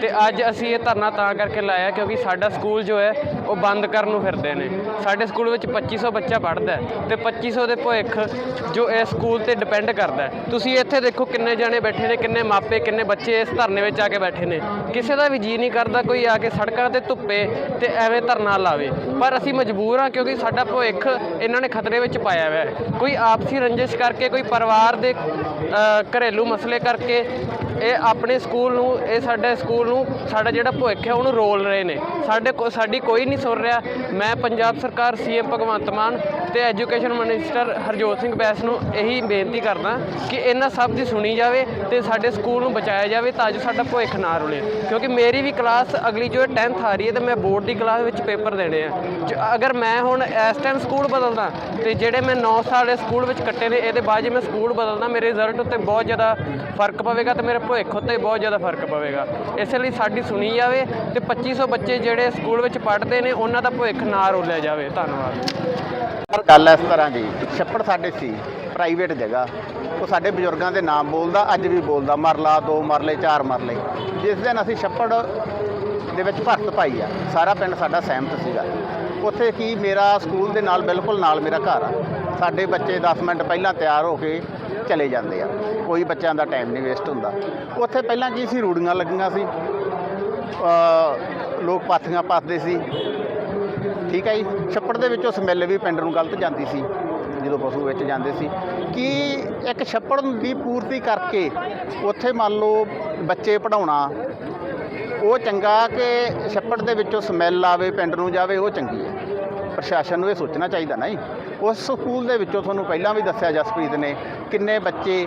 ਤੇ ਅੱਜ ਅਸੀਂ ਇਹ ਧਰਨਾ ਤਾਂ ਕਰਕੇ ਲਾਇਆ ਕਿਉਂਕਿ ਸਾਡਾ ਸਕੂਲ ਜੋ ਹੈ ਉਹ ਬੰਦ ਕਰਨ ਨੂੰ ਫਿਰਦੇ ਨੇ। ਸਾਡੇ ਸਕੂਲ ਵਿੱਚ 2500 ਬੱਚਾ ਪੜ੍ਹਦਾ ਹੈ ਤੇ 2500 ਦੇ ਭਵਿੱਖ ਜੋ ਇਸ ਸਕੂਲ ਤੇ ਡਿਪੈਂਡ ਕਰਦਾ ਤੁਸੀਂ ਇੱਥੇ ਦੇਖੋ ਕਿੰਨੇ ਜਾਣੇ ਬੈਠੇ ਨੇ, ਕਿੰਨੇ ਮਾਪੇ, ਕਿੰਨੇ ਬੱਚੇ ਇਸ ਧਰਨੇ ਵਿੱਚ ਆ ਕੇ ਬੈਠੇ ਨੇ। ਕਿਸੇ ਦਾ ਵੀ ਜੀ ਨਹੀਂ ਕਰਦਾ ਕੋਈ ਆ ਕੇ ਸੜਕਾਂ ਤੇ ਧੁੱਪੇ ਤੇ ਐਵੇਂ ਧਰਨਾ ਲਾਵੇ। ਪਰ ਅਸੀਂ ਮਜਬੂਰ ਹਾਂ ਕਿਉਂਕਿ ਸਾਡਾ ਭਵਿੱਖ ਇਹਨਾਂ ਨੇ ਖਤਰੇ ਵਿੱਚ ਪਾਇਆ ਹੋਇਆ ਹੈ। ਕੋਈ ਆਪਸੀ ਰੰਜਿਸ਼ ਕਰਕੇ, ਕੋਈ ਪਰਿਵਾਰ ਦੇ ਘਰੇਲੂ ਮਸਲੇ ਕਰਕੇ ਇਹ ਆਪਣੇ ਸਕੂਲ ਨੂੰ, ਇਹ ਸਾਡੇ ਸਕੂਲ ਨੂੰ, ਸਾਡਾ ਜਿਹੜਾ ਭਵਿੱਖ ਹੈ ਉਹਨੂੰ ਰੋਲ ਰਹੇ ਨੇ। ਸਾਡੇ ਕੋ, ਸਾਡੀ ਕੋਈ ਨਹੀਂ ਸੁਣ ਰਿਹਾ। ਮੈਂ ਪੰਜਾਬ ਸਰਕਾਰ ਸੀਐਮ ਭਗਵੰਤ ਮਾਨ ਤੇ ਐਜੂਕੇਸ਼ਨ ਮਿਨਿਸਟਰ ਹਰਜੋਤ ਸਿੰਘ ਬੈਂਸ ਨੂੰ ਇਹੀ ਬੇਨਤੀ ਕਰਦਾ ਕਿ ਇਹਨਾਂ ਸਭ ਦੀ ਸੁਣੀ ਜਾਵੇ ਤੇ ਸਾਡੇ ਸਕੂਲ ਨੂੰ ਬਚਾਇਆ ਜਾਵੇ ਤਾਂ ਜੋ ਸਾਡਾ ਭਵਿੱਖ ਨਾ ਰੁਲੇ। ਕਿਉਂਕਿ ਮੇਰੀ ਵੀ ਕਲਾਸ ਅਗਲੀ ਜੋ 10th ਆ ਰਹੀ ਹੈ ਤੇ ਮੈਂ ਬੋਰਡ ਦੀ ਕਲਾਸ ਵਿੱਚ ਪੇਪਰ ਦੇਣੇ ਆ। ਜ- ਅਗਰ ਮੈਂ ਹੁਣ ਇਸ ਟਾਈਮ ਸਕੂਲ ਬਦਲਦਾ ਤੇ ਜਿਹੜੇ ਮੈਂ 9 ਸਾਲ ਇਸ ਸਕੂਲ ਵਿੱਚ ਕੱਟੇ ਨੇ, ਇਹਦੇ ਬਾਅਦ ਜੇ ਮੈਂ ਸਕੂਲ ਬਦਲਦਾ, ਮੇਰੇ ਰਿਜ਼ਲਟ ਉੱਤੇ ਬਹੁਤ ਜ਼ਿਆਦਾ ਫ਼ਰਕ ਪਵੇਗਾ ਤੇ ਮੇਰੇ ਭਵਿੱਖ ਉੱਤੇ ਬਹੁਤ ਜ਼ਿਆਦਾ ਫ਼ਰਕ ਪਵੇਗਾ। ਇਸ ਲਈ ਸਾਡੀ ਸੁਣੀ ਜਾਵੇ ਤੇ 2500 ਬੱਚੇ ਜਿਹੜੇ ਸਕੂਲ ਵਿੱਚ ਪੜ੍ਹਦੇ ਨੇ ਉਹਨਾਂ ਦਾ ਭਵਿੱਖ ਨਾ ਰੋਲਿਆ ਜਾਵੇ। ਧੰਨਵਾਦ। ਪਰ ਗੱਲ ਇਸ ਤਰ੍ਹਾਂ ਦੀ ਛੱਪੜ ਸਾਡੇ ਸੀ ਪ੍ਰਾਈਵੇਟ ਜਗ੍ਹਾ। ਉਹ ਸਾਡੇ ਬਜ਼ੁਰਗਾਂ ਦੇ ਨਾਮ ਬੋਲਦਾ, ਅੱਜ ਵੀ ਬੋਲਦਾ ਮਰਲਾ ਦੋ ਮਰਲੇ ਚਾਰ ਮਰਲੇ ਜਿਸ ਦਿਨ ਅਸੀਂ ਛੱਪੜ ਦੇ ਵਿੱਚ ਭਰਤ ਪਾਈ ਆ, ਸਾਰਾ ਪਿੰਡ ਸਾਡਾ ਸਹਿਮਤ ਸੀਗਾ। ਉੱਥੇ ਕੀ ਮੇਰਾ ਸਕੂਲ ਦੇ ਨਾਲ ਬਿਲਕੁਲ ਨਾਲ ਮੇਰਾ ਘਰ ਆ। ਸਾਡੇ ਬੱਚੇ 10 ਮਿੰਟ ਪਹਿਲਾਂ ਤਿਆਰ ਹੋ ਕੇ ਚਲੇ ਜਾਂਦੇ ਆ। ਕੋਈ ਬੱਚਿਆਂ ਦਾ ਟਾਈਮ ਨਹੀਂ ਵੇਸਟ ਹੁੰਦਾ। ਉੱਥੇ ਪਹਿਲਾਂ ਕੀ ਸੀ, ਰੂੜੀਆਂ ਲੱਗੀਆਂ ਸੀ। ਲੋਕ ਪਾਥੀਆਂ ਪਾਥਦੇ ਸੀ। ਠੀਕ ਹੈ ਜੀ। ਛੱਪੜ ਦੇ ਵਿੱਚੋਂ ਸਮੈਲ ਵੀ ਪਿੰਡ ਨੂੰ ਗਲਤ ਜਾਂਦੀ ਸੀ, ਜਦੋਂ ਪਸ਼ੂ ਵਿੱਚ ਜਾਂਦੇ ਸੀ। ਕਿ ਇੱਕ ਛੱਪੜ ਦੀ ਪੂਰਤੀ ਕਰਕੇ ਉੱਥੇ ਮੰਨ ਲਓ ਬੱਚੇ ਪੜਾਉਣਾ ਉਹ ਚੰਗਾ ਕਿ ਛੱਪੜ ਦੇ ਵਿੱਚੋਂ ਸਮੈਲ ਆਵੇ, ਪਿੰਡ ਨੂੰ ਜਾਵੇ, ਉਹ ਚੰਗੀ ਹੈ। ਪ੍ਰਸ਼ਾਸਨ ਨੂੰ ਇਹ ਸੋਚਣਾ ਚਾਹੀਦਾ ਨਾ ਜੀ। ਉਸ ਸਕੂਲ ਦੇ ਵਿੱਚੋਂ ਤੁਹਾਨੂੰ ਪਹਿਲਾਂ ਵੀ ਦੱਸਿਆ ਜਸਪ੍ਰੀਤ ਨੇ ਕਿੰਨੇ ਬੱਚੇ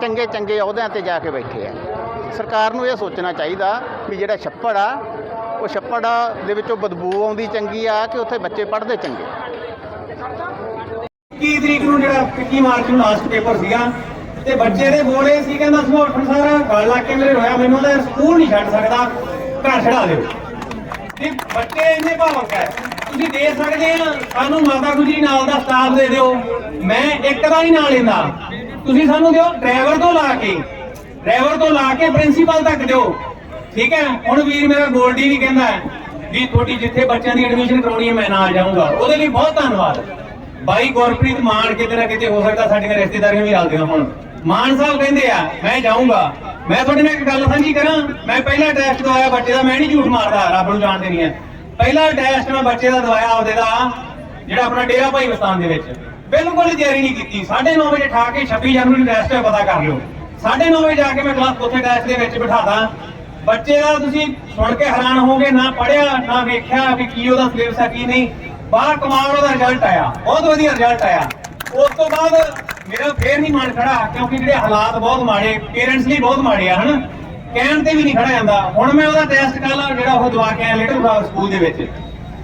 ਚੰਗੇ ਚੰਗੇ ਅਹੁਦਿਆਂ ਤੇ ਜਾ ਕੇ ਬੈਠੇ ਆ। ਸਰਕਾਰ ਨੂੰ ਇਹ ਸੋਚਣਾ ਚਾਹੀਦਾ ਵੀ ਜਿਹੜਾ ਛੱਪੜ ਆ ਉਹ ਛੱਪੜ ਦੇ ਵਿੱਚੋਂ ਬਦਬੂ ਆਉਂਦੀ ਚੰਗੀ ਆ ਕਿ ਉੱਥੇ ਬੱਚੇ ਪੜ੍ਹਦੇ ਚੰਗੇ? 21 ਤਰੀਕ ਨੂੰ ਜਿਹੜਾ 21 ਮਾਰਚ ਨੂੰ ਲਾਸਟ ਪੇਪਰ ਸੀਗਾ ਤੇ ਬੱਚੇ ਦੇ ਬੋਲੇ ਸੀ, ਕਹਿੰਦਾ ਸਮੋਟਣ ਸਾਰਾ, ਗਲ ਲਾ ਕੇ ਮੇਰੇ ਰੋਇਆ ਮੈਨੂੰ ਤਾਂ ਸਕੂਲ ਨਹੀਂ ਛੱਡ ਸਕਦਾ, ਘਰ ਛੜਾ ਦਿਓ। ਤੇ ਬੱਚੇ ਇੰਨੇ ਭਾਵਕ ਹੈ, ਤੁਸੀਂ ਦੇ ਸਕਦੇ ਆ, ਸਾਨੂੰ ਮਾਤਾ ਗੁਜਰੀ ਨਾਲ ਦਾ ਸਟਾਫ ਦੇ ਦਿਓ, ਮੈਂ ਇੱਕ ਦਾ ਹੀ ਨਾਂ ਲੈਂਦਾ। ਤੁਸੀਂ ਸਾਨੂੰ ਦਿਓ ਡਰਾਈਵਰ ਤੋਂ ਲਾ ਕੇ ਡਰਾਈਵਰ ਤੋਂ ਲਾ ਕੇ ਪ੍ਰਿੰਸੀਪਲ ਤੱਕ ਦਿਓ। ਠੀਕ ਹੈ? ਹੁਣ ਵੀਰ ਮੇਰਾ ਗੋਲਡੀ ਵੀ ਕਹਿੰਦਾ ਵੀ ਤੁਹਾਡੀ ਜਿੱਥੇ ਬੱਚਿਆਂ ਦੀ ਐਡਮਿਸ਼ਨ ਕਰਾਉਣੀ ਹੈ, ਮੈਂ ਨਾਲ ਜਾਊਂਗਾ। ਉਹਦੇ ਲਈ ਬਹੁਤ ਧੰਨਵਾਦ। ਬਾਈ ਗੁਰਪ੍ਰੀਤ ਮਾਨ ਕਿਤੇ ਨਾ ਕਿਤੇ ਹੋ ਸਕਦਾ ਸਾਡੀਆਂ ਰਿਸ਼ਤੇਦਾਰੀਆਂ ਵੀ ਰਲਦੀਆਂ ਹੁਣ। ਮਾਨ ਸਾਹਿਬ ਕਹਿੰਦੇ ਆ, ਮੈਂ ਜਾਊਂਗਾ। ਮੈਂ ਤੁਹਾਡੇ ਨਾਲ ਇੱਕ ਗੱਲ ਸਾਂਝੀ ਕਰਾਂ। ਮੈਂ ਪਹਿਲਾ ਟੈਸਟ ਦਵਾਇਆ ਬੱਚੇ ਦਾ, ਮੈਂ ਨਹੀਂ ਝੂਠ ਮਾਰਦਾ, ਰੱਬ ਨੂੰ ਜਾਣਦੇ ਨਹੀਂ ਹੈ। ਪਹਿਲਾ ਟੈਸਟ ਮੈਂ ਬੱਚੇ ਦਾ ਦਵਾਇਆ ਆਪਦੇ ਦਾ, ਜਿਹੜਾ ਆਪਣਾ ਡੇਰਾ ਭਾਈ ਵਸਤਾਨ ਦੇ ਵਿੱਚ। ਬਿਲਕੁਲ ਤਿਆਰੀ ਨਹੀਂ ਕੀਤੀ। 9:30 ਵਜੇ ਠਾ ਕੇ 26 ਜਨਵਰੀ ਨੂੰ ਟੈਸਟ ਹੈ ਪਤਾ ਕਰ ਲਿਓ। 9:30 ਵਜੇ ਜਾ ਕੇ ਮੈਂ ਕਲਾਸ ਉੱਥੇ ਟੈਸਟ ਦੇ ਵਿੱਚ ਬਿਠਾਦਾ ਬੱਚੇ ਦਾ ਤੁਸੀਂ ਸੁਣ ਕੇ ਹੈਰਾਨ ਹੋਵੋਗੇ, ਨਾ ਪੜਿਆ ਨਾ ਵੇਖਿਆ ਵੀ ਕੀ ਉਹਦਾ ਸਿਲੇਬਸ ਹੈ ਕੀ ਨਹੀਂ। ਬਾਹਰ ਕਮਾਲ ਉਹਦਾ ਰਿਜ਼ਲਟ ਆਇਆ, ਬਹੁਤ ਵਧੀਆ ਰਿਜ਼ਲਟ ਆਇਆ। ਉਸ ਤੋਂ ਬਾਅਦ ਮੇਰਾ ਫੇਰ ਨਹੀਂ ਮਨ ਖੜਾ, ਕਿਉਂਕਿ ਜਿਹੜੇ ਹਾਲਾਤ ਬਹੁਤ ਮਾੜੇ ਪੇਰੈਂਟਸ ਲਈ ਬਹੁਤ ਮਾੜੇ ਆ, ਹਨ। ਕਹਿਣ ਤੇ ਵੀ ਨਹੀਂ ਖੜਾ ਜਾਂਦਾ। ਹੁਣ ਮੈਂ ਉਹਦਾ ਟੈਸਟ ਕੱਲ ਜਿਹੜਾ ਉਹ ਦਵਾ ਕੇ ਆਇਆ ਲਿਟਲ ਫਲਾਵਰ ਸਕੂਲ ਦੇ ਵਿੱਚ।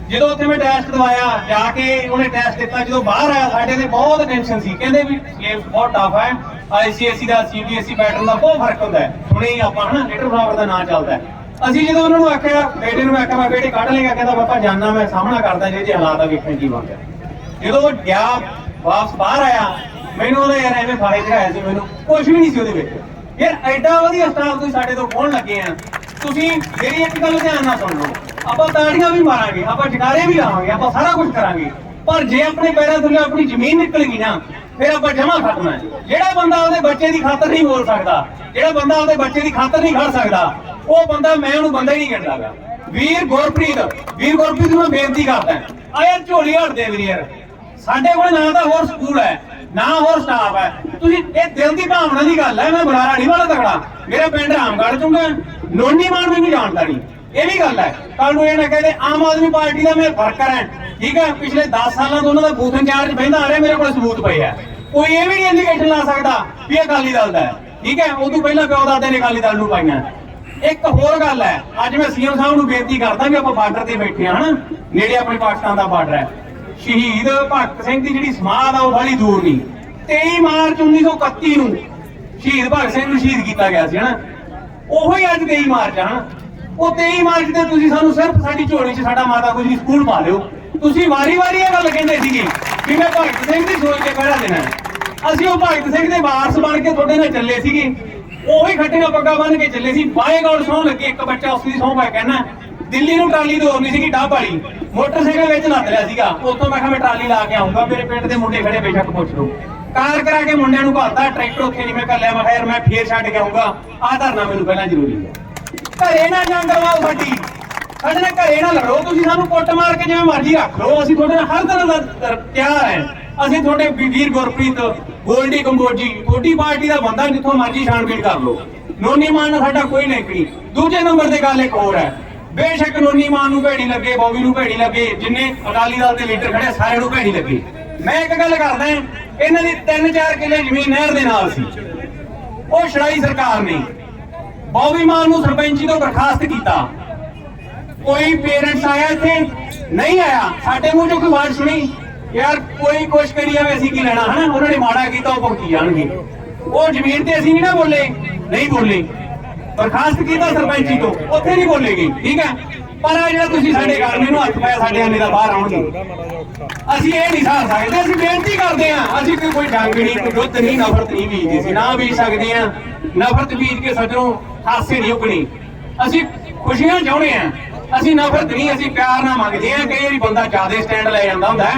ਜਦੋਂ ਉੱਥੇ ਮੈਂ ਟੈਸਟ ਦਵਾਇਆ, ਜਾ ਕੇ ਉਹਨੇ ਟੈਸਟ ਦਿੱਤਾ। ਜਦੋਂ ਬਾਹਰ ਆਇਆ, ਸਾਡੇ ਤੇ ਬਹੁਤ ਟੈਨਸ਼ਨ ਸੀ। ਕਹਿੰਦੇ ਵੀ ਸਿਲੇਬਸ ਬਹੁਤ ਟਫ ਹੈ ਆਈਸੀਐਸਈ ਦਾ ਸੀਬੀਐਸਈ ਪੈਟਰਨ ਦਾ ਬਹੁਤ ਫ਼ਰਕ ਹੁੰਦਾ ਹੈ। ਸੁਣੇ ਹੀ ਆਪਾਂ ਹਨਾ ਲਿਟਲ ਫਲਾਵਰ ਦਾ ਨਾਂ ਚੱਲਦਾ ਹੈ। ਅਸੀਂ ਜਦੋਂ ਉਹਨਾਂ ਨੂੰ ਆਖਿਆ, ਬੇਟੇ ਨੂੰ ਆਖਿਆ, ਮੈਂ ਬੇਟੇ, ਕੱਢ ਲੇਗਾ ਕਹਿੰਦਾ, ਪਾਪਾ ਜਾਨਣਾ ਮੈਂ, ਸਾਹਮਣਾ ਕਰਦਾ, ਜੇ ਜੇ ਹਾਲਾਤ ਆ, ਵੇਖਣ ਕੀ ਬਣ ਜਦੋਂ ਉਹ ਗਿਆ, ਵਾਪਸ ਬਾਹਰ ਆਇਆ, ਮੈਨੂੰ ਉਹਨੇ ਯਾਰ ਐਵੇਂ ਫਾੜੇ ਚੜਾਇਆ ਸੀ ਮੈਨੂੰ। ਕੁਝ ਵੀ ਨਹੀਂ ਸੀ ਉਹਦੇ ਵਿੱਚ। ਯਾਰ, ਐਡਾ ਵਧੀਆ ਸਟਾਫ ਤੁਸੀਂ ਸਾਡੇ ਤੋਂ ਕੋਣ ਲੱਗੇ ਆ। ਤੁਸੀਂ ਮੇਰੀ ਇੱਕ ਗੱਲ ਧਿਆਨ ਨਾਲ ਸੁਣ ਲਓ। ਆਪਾਂ ਤਾੜੀਆਂ ਵੀ ਮਾਰਾਂਗੇ, ਆਪਾਂ ਜਕਾਰੇ ਵੀ ਲਾਵਾਂਗੇ, ਆਪਾਂ ਸਾਰਾ ਕੁਝ ਕਰਾਂਗੇ। ਪਰ ਜੇ ਆਪਣੇ ਪੈਰਾਂ ਥੱਲੇ ਆਪਣੀ ਜ਼ਮੀਨ ਨਿਕਲ ਗਈ ਨਾ ਫਿਰ ਆਪਾਂ ਜਮਾ ਖਤਮ ਹੈ। ਜਿਹੜਾ ਬੰਦਾ ਉਹਦੇ ਬੱਚੇ ਦੀ ਖਾਤਰ ਨਹੀਂ ਬੋਲ ਸਕਦਾ, ਜਿਹੜਾ ਬੰਦਾ ਉਹਦੇ ਬੱਚੇ ਦੀ ਖਾਤਰ ਨਹੀਂ ਖੜ ਸਕਦਾ, ਉਹ ਬੰਦਾ ਮੈਂ ਉਹਨੂੰ ਬੰਦਾ ਹੀ ਨਹੀਂ ਕਹਿੰਦਾਗਾ ਵੀਰ ਗੁਰਪ੍ਰੀਤ ਵੀਰ ਗੁਰਪ੍ਰੀਤ ਨੂੰ ਮੈਂ ਬੇਨਤੀ ਕਰਦਾ ਆ ਝੋਲੀ ਹਟ ਦੇ ਵੀਰ ਯਾਰ। ਸਾਡੇ ਕੋਲ ਨਾ ਤਾਂ ਹੋਰ ਸਕੂਲ ਹੈ, ਨਾ ਹੋਰ ਸਟਾਫ ਹੈ। ਤੁਸੀਂ ਇਹ ਦਿਲ ਦੀ ਭਾਵਨਾ ਦੀ ਗੱਲ ਹੈ, ਮੈਂ ਬੁਲਾਰਾ ਨਹੀਂ ਵਾਲਾ ਤਕੜਾ। ਮੇਰਾ ਪਿੰਡ ਰਾਮਗੜ੍ਹ ਚੁੰਗਾ ਨੋਨੀ ਮਾਨ ਮੈਨੂੰ ਜਾਣਦਾ ਨਹੀਂ। ਇਹ ਵੀ ਗੱਲ ਹੈ। ਕੱਲ ਨੂੰ ਇਹ ਨਾ ਕਹਿੰਦੇ ਆਮ ਆਦਮੀ ਪਾਰਟੀ ਦਾ ਮੈਂ ਵਰਕਰ ਹਾਂ ਠੀਕ ਹੈ, ਪਿਛਲੇ 10 ਸਾਲਾਂ ਤੋਂ ਉਹਨਾਂ ਦਾ ਬੂਥ ਇੰਚਾਰਜ ਬਹਿੰਦਾ ਆ ਰਿਹਾ, ਮੇਰੇ ਕੋਲ ਸਬੂਤ ਪਏ ਆ। ਕੋਈ ਇਹ ਵੀ ਨਹੀਂ ਇੰਡੀਕੇਸ਼ਨ ਲਾ ਸਕਦਾ ਵੀ ਇਹ ਅਕਾਲੀ ਦਲ ਦਾ ਹੈ। ਠੀਕ ਹੈ ਉਦੋਂ ਪਹਿਲਾਂ ਪਿਓ ਦਾਦੇ ਨੇ ਅਕਾਲੀ ਦਲ ਨੂੰ ਪਾਈਆਂ। ਇੱਕ ਹੋਰ ਗੱਲ ਹੈ, ਅੱਜ ਮੈਂ ਸੀਐਮ ਸਾਹਿਬ ਨੂੰ ਬੇਨਤੀ ਕਰਦਾ ਵੀ ਆਪਾਂ ਬਾਰਡਰ ਤੇ ਬੈਠੇ ਹਾਂ, ਹਨਾ? ਨੇੜੇ ਆਪਣੇ ਪਾਕਿਸਤਾਨ ਦਾ ਬਾਰਡਰ ਹੈ। ਸ਼ਹੀਦ ਭਗਤ ਸਿੰਘ ਦੀ ਜਿਹੜੀ ਸਮਾਧ ਆ, ਉਹ ਬੜੀ ਦੂਰ ਨਹੀਂ। 23 ਮਾਰਚ 1931 ਨੂੰ ਸ਼ਹੀਦ ਭਗਤ ਸਿੰਘ ਨੂੰ ਸ਼ਹੀਦ ਕੀਤਾ ਗਿਆ ਸੀ, ਹਨਾ? ਉਹੋ ਹੀ ਅੱਜ 23 ਮਾਰਚ ਆ ਉਹ 23 ਮਾਰਚ ਤੇ ਤੁਸੀਂ ਸਾਨੂੰ ਸਿਰਫ ਸਾਡੀ ਝੋਲੀ 'ਚ ਸਾਡਾ ਮਾਤਾ ਗੁਜਰੀ ਸਕੂਲ ਪਾ ਲਿਓ। ਤੁਸੀਂ ਵਾਰੀ-ਵਾਰੀ ਇਹ ਗੱਲ ਕਹਿੰਦੇ ਸੀਗੇ ਵੀ ਮੈਂ ਭਗਤ ਸਿੰਘ ਦੀ ਸੋਚ ਕੇ ਪਹਿਰਾ ਦੇਣਾ ਅਸੀਂ ਉਹ ਭਗਤ ਸਿੰਘ ਦੇ ਵਾਰਸ ਬਣ ਕੇ ਤੁਹਾਡੇ ਨਾਲ ਚੱਲੇ ਸੀਗੇ। ਉਹੀ ਖੱਟੀਆਂ ਪੱਗਾਂ ਬੰਨ ਕੇ ਚੱਲੇ ਸੀ। ਬਾਏ ਗੌਡ ਸੌਂ ਲੱਗੇ, ਇੱਕ ਬੱਚਾ ਉਸ ਦੀ ਸੌਂ ਪਾ ਕਹਿਣਾ ਦਿੱਲੀ ਨੂੰ ਟਰਾਲੀ ਦੌੜਨੀ ਸੀਗੀ ਡੱਬ ਵਾਲੀ ਮੋਟਰਸਾਈਕਲ ਵਿੱਚ ਲੱਦ ਲਿਆ ਸੀਗਾ। ਉੱਥੋਂ ਮੈਂ ਕਿਹਾ, ਮੈਂ ਟਰਾਲੀ ਲਾ ਕੇ ਆਉਂਗਾ, ਮੇਰੇ ਪਿੰਡ ਦੇ ਮੁੰਡੇ ਖੜੇ, ਬੇਸ਼ੱਕ ਪੁੱਛ ਲਓ। ਕਾਰ ਕਰਾ ਕੇ ਮੁੰਡਿਆਂ ਨੂੰ ਘਾਲਦਾ ਟਰੈਕਟਰ ਉੱਥੇ ਨਹੀਂ ਮੈਂ ਕਰ ਲਿਆ, ਮੈਂ ਕਿਹਾ, ਯਾਰ, ਮੈਂ ਫੇਰ ਛੱਡ ਕੇ ਆਉਂਗਾ। ਆਹ ਧਰਨਾ ਮੈਨੂੰ ਪਹਿਲਾਂ ਜ਼ਰੂਰੀ ਹੈ। ਘਰੇ ਨਾ ਜੰਗ ਲਵਾਓ ਸਾਡੀ। ਸਾਡੇ ਨਾਲ ਘਰੇ ਨਾ ਲੜੋ। ਤੁਸੀਂ ਸਾਨੂੰ ਕੁੱਟ ਮਾਰ ਕੇ ਜਿਵੇਂ ਮਰਜ਼ੀ ਰੱਖ ਲਓ। ਅਸੀਂ ਤੁਹਾਡੇ ਨਾਲ ਹਰ ਤਰ੍ਹਾਂ ਦਾ ਤ- ਹੈ। ਅਸੀਂ ਤੁਹਾਡੇ ਵੀਰ ਗੁਰਪ੍ਰੀਤ, ਗੋਲਡੀ ਕੰਬੋਜੀ, ਤੁਹਾਡੀ ਪਾਰਟੀ ਦਾ ਬੰਦਾ ਜਿੱਥੋਂ ਮਰਜ਼ੀ ਛਾਣਬੀਣ ਕਰ ਲਓ। ਨੋਨੀ ਮਾਨ ਨਾਲ ਸਾਡਾ ਕੋਈ ਨਹੀਂ ਦੂਜੇ ਨੰਬਰ ਤੇ ਗੱਲ ਇੱਕ ਹੋਰ ਹੈ। ਬੇਸ਼ੱਕ ਨੋਨੀ ਮਾਨ ਨੂੰ ਭੇੜੀ ਲੱਗੇ, ਬੌਬੀ ਨੂੰ ਭੇੜੀ ਲੱਗੇ, ਜਿੰਨੇ ਅਕਾਲੀ ਦਲ ਦੇ ਲੀਡਰ ਖੜੇ ਸਾਰਿਆਂ ਨੂੰ ਭੇੜੀ ਲੱਗੇ। ਮੈਂ ਇੱਕ ਗੱਲ ਕਰਦਾ ਇਹਨਾਂ ਦੀ 3-4 ਕਿੱਲੇ ਜ਼ਮੀਨ ਨਹਿਰ ਦੇ ਨਾਲ ਸੀ। ਉਹ ਛੜਾਈ ਸਰਕਾਰ ਨੇ ਬੌਬੀ ਮਾਨ ਨੂੰ ਸਰਪੰਚੀ ਤੋਂ ਬਰਖਾਸਤ ਕੀਤਾ। ਕੋਈ ਪੇਰੈਂਟਸ ਆਇਆ ਇੱਥੇ? ਨਹੀਂ ਆਇਆ। ਸਾਡੇ ਮੂੰਹ ਚੋਂ ਕੋਈ ਆਵਾਜ਼ ਸੁਣੀ? ਯਾਰ ਕੋਈ ਕੁਛ ਕਰੀ ਜਾਵੇ, ਅਸੀਂ ਕੀ ਲੈਣਾ, ਹਨਾ? ਉਹਨਾਂ ਨੇ ਮਾੜਾ ਕੀਤਾ, ਉਹ ਭੁਗਤੀ ਜਾਣਗੇ। ਉਹ ਜ਼ਮੀਨ ਤੇ ਅਸੀਂ ਨਹੀਂ ਨਾ ਬੋਲੇ। ਨਹੀਂ ਬੋਲੇ। ਬਰਖਾਸਤ ਕੀਤਾ ਸਰਪੰਚੀ ਤੋਂ। ਉੱਥੇ ਨਹੀਂ ਬੋਲੇਗੇ, ਠੀਕ ਹੈ? ਪਰ ਆ ਜਿਹੜਾ ਤੁਸੀਂ ਸਾਡੇ ਕਾਰਨੇ ਨੂੰ ਹੱਥ ਪਾਇਆ, ਸਾਡੇ ਆਨੇ ਦਾ ਬਾਹਰ ਆਉਣਗੇ ਅਸੀਂ ਇਹ ਨਹੀਂ ਸਾਹ ਸਕਦੇ, ਅਸੀਂ ਬੇਨਤੀ ਕਰਦੇ ਹਾਂ, ਅਸੀਂ ਕੋਈ ਕੋਈ ਜੰਗ ਨਹੀਂ, ਕੋਈ ਯੁੱਧ ਨਹੀਂ, ਨਫ਼ਰਤ ਨਹੀਂ ਬੀਜਦੀ ਸੀ ਨਾ ਬੀਜ ਸਕਦੇ ਹਾਂ। ਨਫ਼ਰਤ ਬੀਜ ਕੇ ਸੱਜਣੋਂ, ਹਾਸੇ ਨਹੀਂ ਉਗਣੀ। ਅਸੀਂ ਖੁਸ਼ੀਆਂ ਚਾਹੁੰਦੇ ਹਾਂ, ਅਸੀਂ ਨਫ਼ਰਤ ਨਹੀਂ, ਅਸੀਂ ਪਿਆਰ ਨਾਲ ਮੰਗਦੇ ਹਾਂ। ਕਈ ਵਾਰੀ ਬੰਦਾ ਜ਼ਿਆਦਾ ਸਟੈਂਡ ਲੈ ਜਾਂਦਾ ਹੁੰਦਾ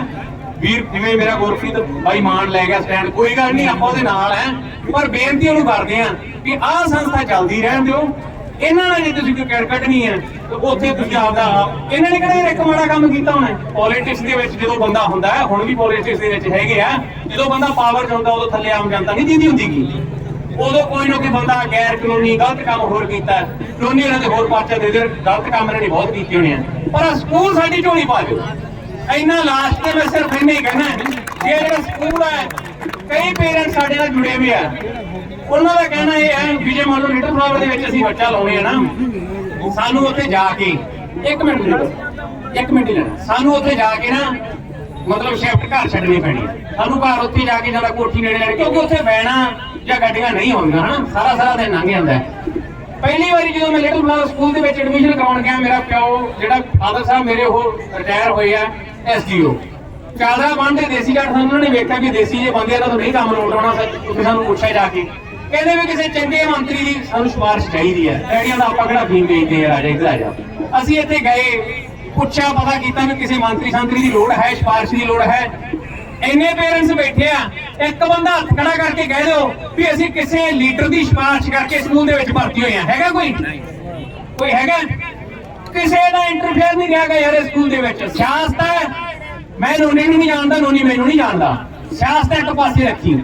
ਵੀਰ, ਜਿਵੇਂ ਮੇਰਾ ਗੁਰਪ੍ਰੀਤ ਬਾਈ ਮਾਨ ਲੈ ਗਿਆ ਸਟੈਂਡ, ਕੋਈ ਗੱਲ ਨਹੀਂ, ਆਪਾਂ ਉਹਦੇ ਨਾਲ ਹੈ। ਪਰ ਬੇਨਤੀ ਉਹਨੂੰ ਕਰਦੇ ਹਾਂ ਕਿ ਆਹ ਸੰਸਥਾ ਚੱਲਦੀ ਰਹਿਣ ਦਿਓ। ਇਹਨਾਂ ਨਾਲ ਜੇ ਤੁਸੀਂ ਕੋਈ ਕੜ ਕੱਢਣੀ ਹੈ, ਤੇ ਉੱਥੇ ਤੁਸੀਂ ਆਪਦਾ ਆਪ- ਇਹਨਾਂ ਨੇ ਕਿਹੜਾ ਇੱਕ ਮਾੜਾ ਕੰਮ ਕੀਤਾ ਹੋਣਾ? ਪੋਲਿਟਿਕਸ ਦੇ ਵਿੱਚ ਜਦੋਂ ਬੰਦਾ ਹੁੰਦਾ ਹੈ, ਹੁਣ ਵੀ ਪੋਲਿਟਿਕਸ ਦੇ ਵਿੱਚ ਹੈਗੇ ਆ, ਜਦੋਂ ਬੰਦਾ ਪਾਵਰ 'ਚ ਉਦੋਂ ਥੱਲੇ ਆਮ ਜਨਤਾ ਨਹੀਂ ਜਿੰਦੀ ਹੁੰਦੀ ਗੀ। ਉਦੋਂ ਕੋਈ ਨਾ ਕੋਈ ਬੰਦਾ ਗੈਰ ਕਾਨੂੰਨੀ ਗਲਤ ਕੰਮ ਹੋਰ ਕੀਤਾ ਕਾਨੂੰਨੀ ਇਹਨਾਂ ਦੇ ਹੋਰ ਪਾਚਾ ਦੇ ਦੇ ਗਲਤ ਕੰਮ ਇਹਨਾਂ ਨੇ ਬਹੁਤ ਕੀਤੇ ਹੋਣੇ ਆ। ਪਰ ਸਕੂਲ ਸਾਡੀ ਝੋਲੀ ਪਾ ਦਿਓ। ਇੰਨਾ ਲਾਸਟ ਤੇ ਮੈਂ ਸਿਰਫ ਇੰਨਾ ਹੀ ਕਹਿਣਾ ਕਿ ਜਿਹੜਾ ਸਕੂਲ ਹੈ, ਕਈ ਪੇਰੈਂਟਸ ਸਾਡੇ ਨਾਲ ਜੁੜੇ ਹੋਏ ਆ। ਉਹਨਾਂ ਦਾ ਕਹਿਣਾ ਇਹ ਹੈ, ਵੀ ਜੇ ਮੰਨ ਲਓ ਲਿਟਲ ਫਲਾਵਰ ਦੇ ਵਿੱਚ ਅਸੀਂ ਬੱਚਾ ਲਾਉਣੇ ਆ ਨਾ, ਸਾਨੂੰ ਉੱਥੇ ਜਾ ਕੇ ਇੱਕ ਮਿੰਟ ਦੇ ਇੱਕ ਮਿੰਟ ਲੈਣਾ। ਸਾਨੂੰ ਉੱਥੇ ਜਾ ਕੇ ਨਾ, ਮਤਲਬ ਸ਼ਿਫਟ ਘਰ ਛੱਡਣੀ ਪੈਣੀ ਸਾਨੂੰ ਘਰ ਉੱਥੇ ਜਾ ਕੇ ਜ਼ਿਆਦਾ ਕੋਠੀ ਨੇੜੇ ਲੈਣੀ ਕਿਉਂਕਿ ਉੱਥੇ ਬਹਿਣਾ ਜਾਂ ਗੱਡੀਆਂ ਨਹੀਂ ਹੋਣਗੀਆਂ, ਹਨਾ? ਸਾਰਾ ਸਾਰਾ ਦਿਨ ਲੰਘ ਜਾਂਦਾ ਪਹਿਲੀ ਵਾਰੀ ਜਦੋਂ ਮੈਂ ਲਿਟਲ ਫਲਾਵਰ ਸਕੂਲ ਦੇ ਵਿੱਚ ਐਡਮਿਸ਼ਨ ਕਰਾਉਣ ਗਿਆ, ਮੇਰਾ ਪਿਓ, ਜਿਹੜਾ ਫਾਦਰ ਸਾਹਿਬ ਮੇਰੇ, ਉਹ ਰਿਟਾਇਰ ਹੋਏ ਆ ਐਸਡੀਓ ਚਾਦਰਾ ਬੰਨਦੇ ਦੇਸੀ ਘਾਟ ਸਾਨੂੰ, ਉਹਨਾਂ ਨੇ ਵੇਖਿਆ ਵੀ ਦੇਸੀ ਜੇ ਬੰਦੇ ਇਹਨਾਂ ਤੋਂ ਨਹੀਂ ਕੰਮ ਲੋਟ ਆਉਣਾ ਤੁਸੀਂ ਸਾਨੂੰ ਪੁੱਛਿਆ ਜਾ ਕੇ। ਕਹਿੰਦੇ ਵੀ ਕਿਸੇ ਚੰਗੇ ਮੰਤਰੀ ਦੀ ਸਾਨੂੰ ਸਿਫਾਰਿਸ਼ ਚਾਹੀਦੀ ਹੈ। ਡੈਡੀਆਂ ਦਾ ਆਪਾਂ ਕਿਹੜਾ ਫੀਮ ਵੇਚਦੇ ਆ ਰਾਜਾ ਇੱਧਰ ਜਾ। ਅਸੀਂ ਇੱਥੇ ਗਏ, ਪੁੱਛਿਆ, ਪਤਾ ਕੀਤਾ ਕਿ ਕਿਸੇ ਮੰਤਰੀ ਸੰਤਰੀ ਦੀ ਲੋੜ ਹੈ, ਸਿਫਾਰਿਸ਼ ਦੀ ਲੋੜ ਹੈ। ਇੰਨੇ ਪੇਰੈਂਟਸ ਬੈਠੇ ਆ, ਇੱਕ ਬੰਦਾ ਹੱਥ ਖੜਾ ਕਰਕੇ ਕਹਿ ਦਿਓ ਵੀ ਅਸੀਂ ਕਿਸੇ ਲੀਡਰ ਦੀ ਸਿਫਾਰਿਸ਼ ਕਰਕੇ ਸਕੂਲ ਦੇ ਵਿੱਚ ਭਰਤੀ ਹੋਏ ਆ। ਹੈਗਾ ਕੋਈ? ਕੋਈ ਹੈਗਾ? ਕਿਸੇ ਦਾ ਇੰਟਰਫੇਅਰ ਨਹੀਂ ਰਿਹਾ ਗਾ ਯਾਰ ਇਸ ਸਕੂਲ ਦੇ ਵਿੱਚ। ਸਿਆਸਤ ਹੈ। ਮੈਂ ਨੋਨੀ ਨੂੰ ਨਹੀਂ ਜਾਣਦਾ, ਨੋਨੀ ਮੈਨੂੰ ਨਹੀਂ ਜਾਣਦਾ। ਸਿਆਸਤ ਇੱਕ ਪਾਸੇ ਰੱਖੀ।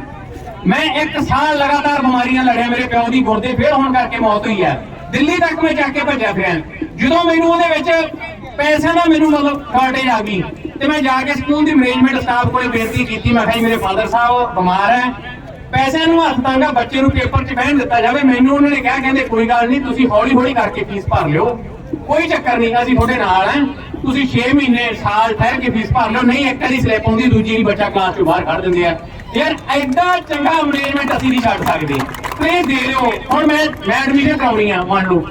ਮੈਂ ਇੱਕ ਸਾਲ ਲਗਾਤਾਰ ਬਿਮਾਰੀਆਂ ਲੜਿਆ, ਮੇਰੇ ਪਿਓ ਦੀ ਗੁਰਦੇ ਫੇਰ ਹੋਣ ਕਰਕੇ ਮੌਤ ਹੋਈ ਹੈ। ਦਿੱਲੀ ਤੱਕ ਮੈਂ ਚੱਕ ਕੇ ਭੱਜਿਆ ਫਿਰਿਆ ਜਦੋਂ ਮੈਨੂੰ ਉਹਦੇ ਵਿੱਚ ਪੈਸਿਆਂ ਦਾ ਮੈਨੂੰ ਮਤਲਬ ਸ਼ਾਰਟੇਜ ਆ ਗਈ ਤੇ ਮੈਂ ਜਾ ਕੇ ਸਕੂਲ ਦੀ ਮੈਨੇਜਮੈਂਟ ਸਟਾਫ ਕੋਲੇ ਬੇਨਤੀ ਕੀਤੀ, ਮੈਂ ਕਿਹਾ ਜੀ, ਮੇਰੇ ਫਾਦਰ ਸਾਹਿਬ ਬਿਮਾਰ ਹੈ। ਪੈਸਿਆਂ ਨੂੰ ਹੱਥ ਤਾਂਗਾ ਬੱਚੇ ਨੂੰ ਪੇਪਰ 'ਚ ਬਹਿਣ ਦਿੱਤਾ ਜਾਵੇ। ਮੈਨੂੰ ਉਹਨਾਂ ਨੇ ਕਿਹਾ, ਕਹਿੰਦੇ, ਕੋਈ ਗੱਲ ਨਹੀਂ, ਤੁਸੀਂ ਹੌਲੀ ਹੌਲੀ ਕਰਕੇ ਫੀਸ ਭਰ ਲਿਓ। ਕੋਈ ਚੱਕਰ ਨਹੀਂ, ਅਸੀਂ ਤੁਹਾਡੇ ਨਾਲ ਹਾਂ। ਤੁਸੀਂ 6 ਮਹੀਨੇ, ਸਾਲ ਠਹਿਰ ਕੇ ਫੀਸ ਭਰ ਲਿਓ। ਨਹੀਂ, ਇੱਕ ਵਾਰੀ ਸਲਿੱਪ ਆਉਂਦੀ, ਦੂਜੀ ਵਾਰੀ ਬੱਚਾ ਕਲਾਸ ਚੋਂ ਬਾਹਰ ਕੱਢ ਦਿੰਦੇ ਆ। ਯਾਰ ਐਡਾ ਚੰਗਾ ਮੈਨੇਜਮੈਂਟ ਅਸੀਂ ਨਹੀਂ ਛੱਡ ਸਕਦੇ। ਪਲੀਜ਼ ਦੇ ਦਿਓ। ਹੁਣ ਮੈਂ ਮੈਂ ਐਡਮਿਸ਼ਨ ਕਰਾਉਣੀ ਆ, ਮੰਨ ਲਓ।